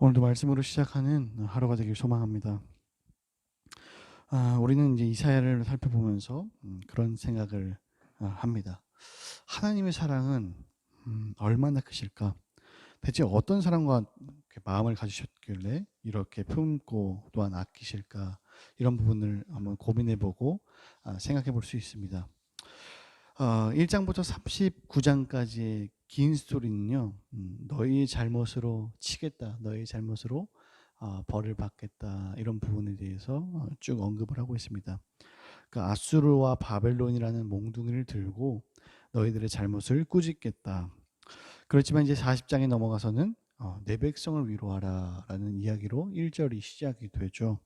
오늘도 말씀으로 시작하는 하루가 되길 소망합니다. 아, 우리는 이제 이사야를 살펴보면서 음, 그런 생각을 아, 합니다. 하나님의 사랑은 음, 얼마나 크실까? 대체 어떤 사랑과 마음을 가지셨길래 이렇게 품고 또한 아끼실까? 이런 부분을 한번 고민해보고 아, 생각해볼 수 있습니다. 어, 1장부터 39장까지의 긴 스토리는요, 음, 너희의 잘못으로 치겠다, 너희의 잘못으로 어, 벌을 받겠다 이런 부분에 대해서 어, 쭉 언급을 하고 있습니다. 그 아수르와 바벨론이라는 몽둥이를 들고 너희들의 잘못을 꾸짖겠다. 그렇지만 이제 40장에 넘어가서는 어, 내 백성을 위로하라라는 이야기로 1절이 시작이 되죠.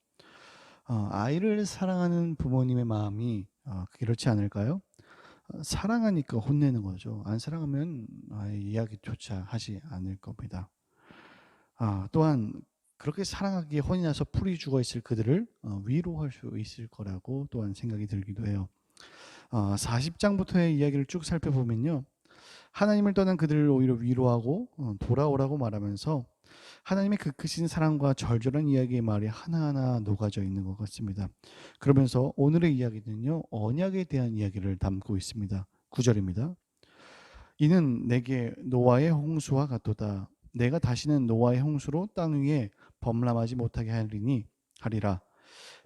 어, 아이를 사랑하는 부모님의 마음이 어, 그렇지 않을까요? 어, 사랑하니까 혼내는 거죠. 안 사랑하면 아예 이야기조차 하지 않을 겁니다. 아, 또한 그렇게 사랑하기에 혼이 나서 풀이 죽어 있을 그들을 어, 위로할 수 있을 거라고 또한 생각이 들기도 해요. 어, 40장부터의 이야기를 쭉 살펴보면요. 하나님을 떠난 그들을 오히려 위로하고 어, 돌아오라고 말하면서 하나님의 그 크신 사랑과 절절한 이야기의 말이 하나하나 녹아져 있는 것 같습니다. 그러면서 오늘의 이야기는요, 언약에 대한 이야기를 담고 있습니다. 9절입니다. 이는 내게 노아의 홍수와 같도다. 내가 다시는 노아의 홍수로 땅 위에 범람하지 못하게 하리니 하리라.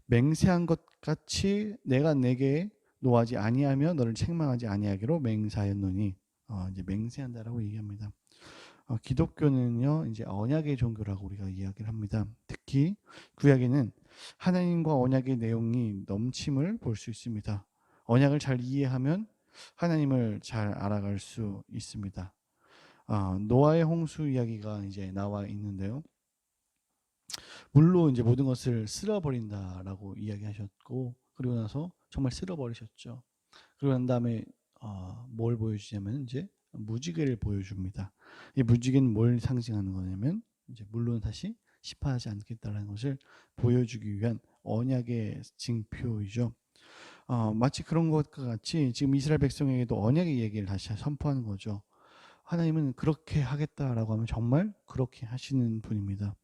맹세한 것 같이 내가 내게 노하지 아니하며 너를 책망하지 아니하기로 맹세하였노니 어, 이제 맹세한다라고 얘기합니다. 어, 기독교는요 이제 언약의 종교라고 우리가 이야기를 합니다. 특히 구약에는 하나님과 언약의 내용이 넘침을 볼 수 있습니다. 언약을 잘 이해하면 하나님을 잘 알아갈 수 있습니다. 아, 노아의 홍수 이야기가 이제 나와 있는데요. 물로 이제 모든 것을 쓸어버린다라고 이야기하셨고 그리고 나서 정말 쓸어버리셨죠. 그리고 난 다음에 어, 뭘 보여주냐면 이제 무지개를 보여줍니다. 이 무지개는 뭘 상징하는 거냐면 이제 물론 다시 시파하지 않겠다라는 것을 보여주기 위한 언약의 징표이죠. 어, 마치 그런 것과 같이 지금 이스라엘 백성에게도 언약의 얘기를 다시 선포하는 거죠. 하나님은 그렇게 하겠다라고 하면 정말 그렇게 하시는 분입니다.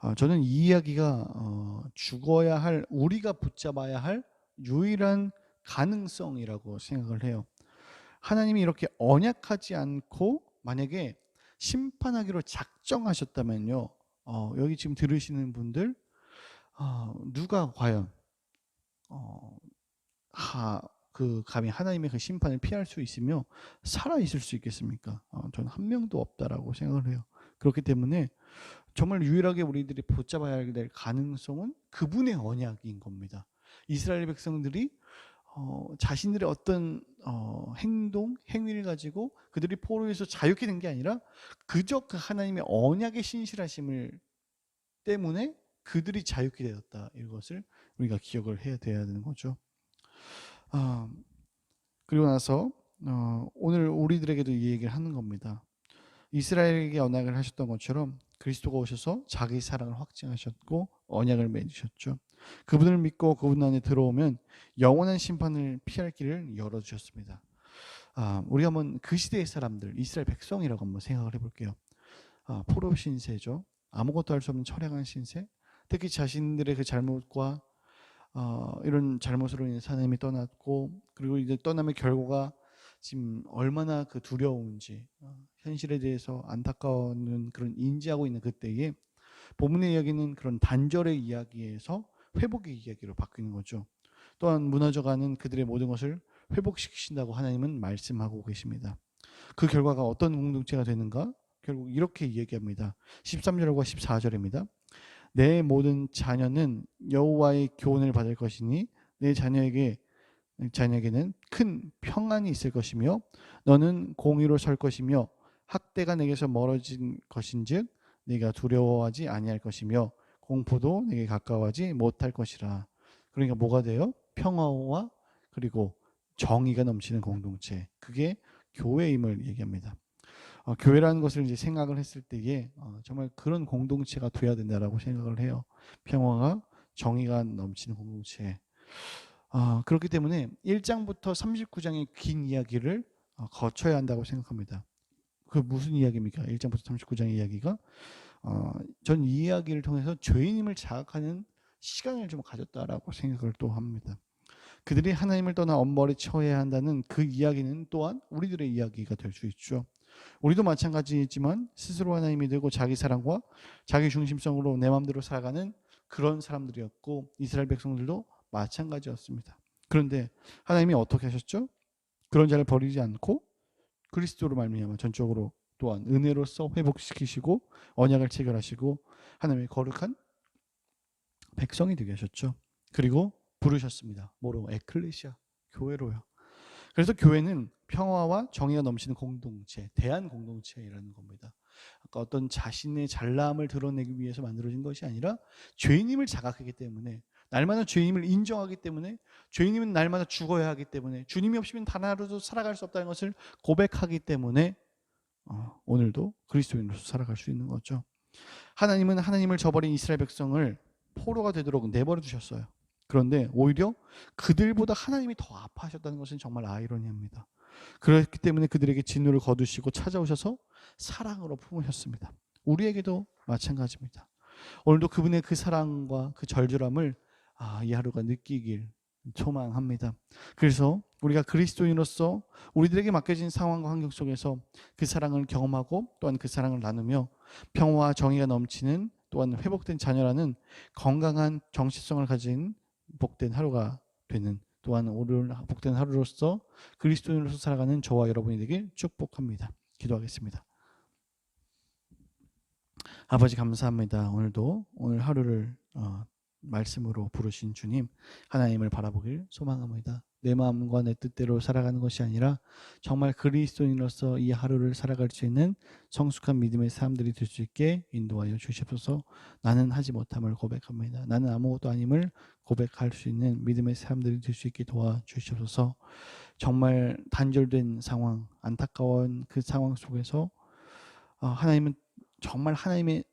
어, 저는 이 이야기가 어, 죽어야 할 우리가 붙잡아야 할 유일한 가능성이라고 생각을 해요. 하나님이 이렇게 언약하지 않고 만약에 심판하기로 작정하셨다면요. 어, 여기 지금 들으시는 분들 어, 누가 과연 어, 하, 그 감히 하나님의 그 심판을 피할 수 있으며 살아 있을 수 있겠습니까? 어, 저는 한 명도 없다라고 생각을 해요. 그렇기 때문에 정말 유일하게 우리들이 붙잡아야 될 가능성은 그분의 언약인 겁니다. 이스라엘 백성들이 어, 자신들의 어떤 어, 행동, 행위를 가지고 그들이 포로에서 자유케 된 게 아니라 그저 그 하나님의 언약의 신실하심을 때문에 그들이 자유케 되었다. 이것을 우리가 기억을 해야 돼야 되는 거죠. 아, 그리고 나서 어, 오늘 우리들에게도 이 얘기를 하는 겁니다. 이스라엘에게 언약을 하셨던 것처럼 그리스도가 오셔서 자기 사랑을 확증하셨고 언약을 맺으셨죠. 그분을 믿고 그분 안에 들어오면 영원한 심판을 피할 길을 열어주셨습니다. 아, 우리가 한번 그 시대의 사람들, 이스라엘 백성이라고 한번 생각을 해볼게요. 아, 포로 신세죠. 아무것도 할 수 없는 철량한 신세. 특히 자신들의 그 잘못과 어, 이런 잘못으로 인해 하나님이 떠났고 그리고 이제 떠남의 결과가 지금 얼마나 그 두려운지 어, 현실에 대해서 안타까운 그런 인지하고 있는 그때에 본문의 이야기는 그런 단절의 이야기에서 회복의 이야기로 바뀌는 거죠. 또한 무너져가는 그들의 모든 것을 회복시키신다고 하나님은 말씀하고 계십니다. 그 결과가 어떤 공동체가 되는가? 결국 이렇게 얘기합니다. 13절과 14절입니다. 내 모든 자녀는 여호와의 교훈을 받을 것이니 내 자녀에게 자녀에게는 큰 평안이 있을 것이며 너는 공의로 설 것이며 학대가 내게서 멀어진 것인즉 네가 두려워하지 아니할 것이며 공포도 내게 가까워하지 못할 것이라. 그러니까 뭐가 돼요? 평화와 그리고 정의가 넘치는 공동체. 그게 교회임을 얘기합니다. 어, 교회라는 것을 이제 생각을 했을 때에 어, 정말 그런 공동체가 돼야 된다라고 생각을 해요. 평화가 정의가 넘치는 공동체. 어, 그렇기 때문에 1장부터 39장의 긴 이야기를 어, 거쳐야 한다고 생각합니다. 그 무슨 이야기입니까? 1장부터 39장의 이야기가 어, 전 이 이야기를 통해서 죄인임을 자각하는 시간을 좀 가졌다라고 생각을 또 합니다. 그들이 하나님을 떠나 엄벌에 처해야 한다는 그 이야기는 또한 우리들의 이야기가 될 수 있죠. 우리도 마찬가지지만 스스로 하나님이 되고 자기 사랑과 자기 중심성으로 내 마음대로 살아가는 그런 사람들이었고 이스라엘 백성들도 마찬가지였습니다. 그런데 하나님이 어떻게 하셨죠? 그런 자를 버리지 않고 그리스도로 말미암아 전적으로 또한 은혜로서 회복시키시고 언약을 체결하시고 하나님의 거룩한 백성이 되게 하셨죠. 그리고 부르셨습니다. 뭐로? 에클레시아 교회로요. 그래서 교회는 평화와 정의가 넘치는 공동체, 대한 공동체라는 겁니다. 아까 어떤 자신의 잘남을 드러내기 위해서 만들어진 것이 아니라 죄인임을 자각하기 때문에 날마다 죄인임을 인정하기 때문에 죄인임은 날마다 죽어야 하기 때문에 주님이 없이면 단 하루도 살아갈 수 없다는 것을 고백하기 때문에 어, 오늘도 그리스도인으로서 살아갈 수 있는 거죠. 하나님은 하나님을 저버린 이스라엘 백성을 포로가 되도록 내버려 두셨어요. 그런데 오히려 그들보다 하나님이 더 아파하셨다는 것은 정말 아이러니합니다. 그렇기 때문에 그들에게 진노를 거두시고 찾아오셔서 사랑으로 품으셨습니다. 우리에게도 마찬가지입니다. 오늘도 그분의 그 사랑과 그 절절함을 아, 이 하루가 느끼길 소망합니다. 그래서 우리가 그리스도인으로서 우리들에게 맡겨진 상황과 환경 속에서 그 사랑을 경험하고 또한 그 사랑을 나누며 평화와 정의가 넘치는 또한 회복된 자녀라는 건강한 정체성을 가진 복된 하루가 되는 또한 오늘 복된 하루로서 그리스도인으로서 살아가는 저와 여러분이 되길 축복합니다. 기도하겠습니다. 아버지 감사합니다. 오늘도 오늘 하루를 어, 말씀으로 부르신 주님 하나님을 바라보길 소망합니다. 내 마음과 내 뜻대로 살아가는 것이 아니라 정말 그리스도인으로서 이 하루를 살아갈 수 있는 성숙한 믿음의 사람들이 될 수 있게 인도하여 주시옵소서. 나는 하지 못함을 고백합니다. 나는 아무것도 아님을 고백할 수 있는 믿음의 사람들이 될 수 있게 도와 주시옵소서. 정말 단절된 상황, 안타까운 그 상황 속에서 어, 하나님은 정말 하나님의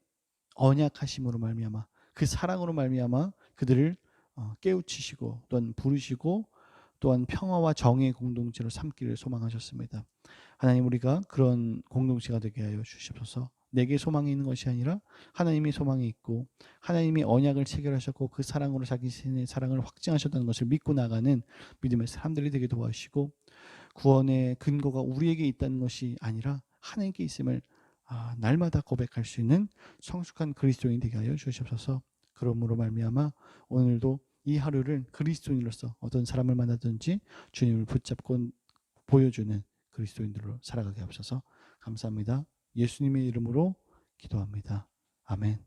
언약하심으로 말미암아 그 사랑으로 말미암아 그들을 어, 깨우치시고 또한 부르시고 또한 평화와 정의의 공동체로 삼기를 소망하셨습니다. 하나님 우리가 그런 공동체가 되게 하여 주시옵소서. 내게 소망이 있는 것이 아니라 하나님이 소망이 있고 하나님이 언약을 체결하셨고 그 사랑으로 자기 신의 사랑을 확증하셨다는 것을 믿고 나가는 믿음의 사람들이 되게 도와주시고 구원의 근거가 우리에게 있다는 것이 아니라 하나님께 있음을 아, 날마다 고백할 수 있는 성숙한 그리스도인이 되게 하여 주시옵소서. 그러므로 말미암아 오늘도 이 하루를 그리스도인으로서 어떤 사람을 만나든지 주님을 붙잡고 보여주는 그리스도인들로 살아가게 하옵소서. 감사합니다. 예수님의 이름으로 기도합니다. 아멘.